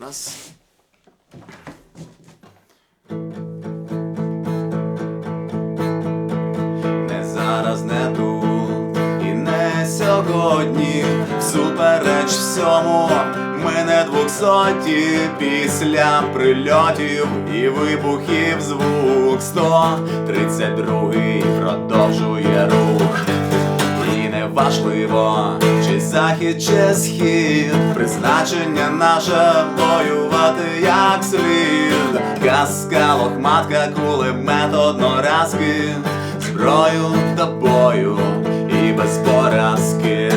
Раз. Не зараз, не тут і не сьогодні. Всупереч всьому ми не двохсоті після прильотів і вибухів звук 132 продовжує рух. І не чи захід, чи схід, призначення наше воювати як слід. Казка, лохматка, кулемет одноразки, зброю до бою і без поразки.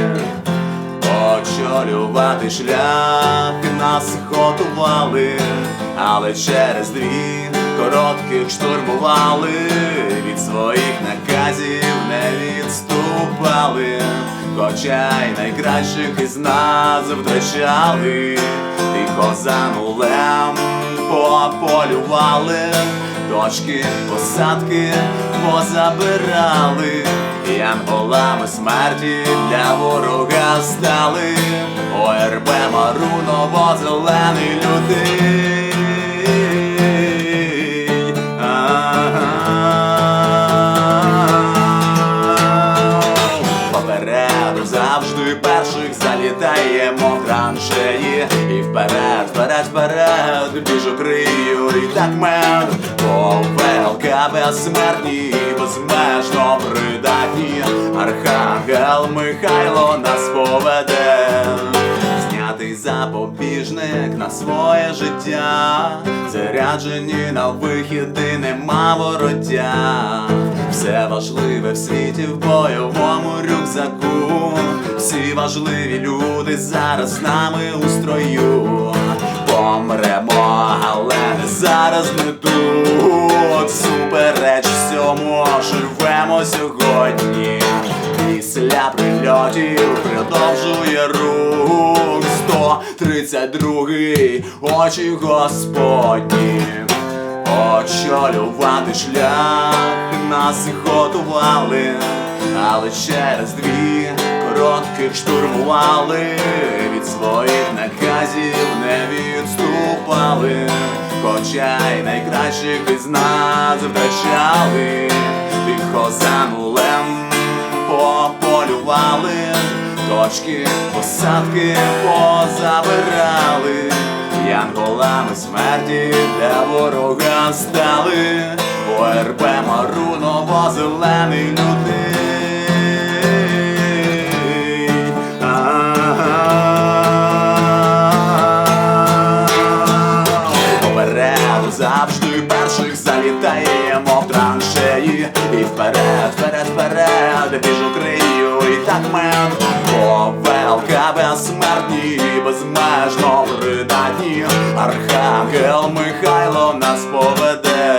Очолювати шлях нас готували, але через дві коротких штурмували, від своїх наказів не відступали, хоча й найкращих із нас втрачали, тихо за нулем пополювали, точки посадки позабирали. Янголами смерті для ворога стали ОРБ Маруново зелений людей. Попереду завжди перших залітаємо в траншеї. І вперед, вперед, вперед, біжу крию і так мед. ВЛК безсмертні, безмежно придатні. Архангел Михайло нас поведе. Знятий запобіжник на своє життя. Заряджені на вихіди, нема вороття Все важливе в світі в бойовому рюкзаку. Всі важливі люди зараз з нами у строю. Помремо, але зараз не тут. Супереч всьому живемо сьогодні. Після прильотів продовжує рух. 132 очі Господні Очолювати шлях. Нас і готували, але через дві коротких штурмували, від своїх наказів не відступали, хоча й найкращих із нас втрачали, тихо за нулем пополювали, точки посадки позабирали. Янголами смерті для ворога стали ОРП Маруново зелений людей. Завжди перших залітаємо в траншеї. І вперед, вперед, вперед, біжу крию і так мен Повелка безсмертні, безмежно придатні Архангел Михайло нас поведе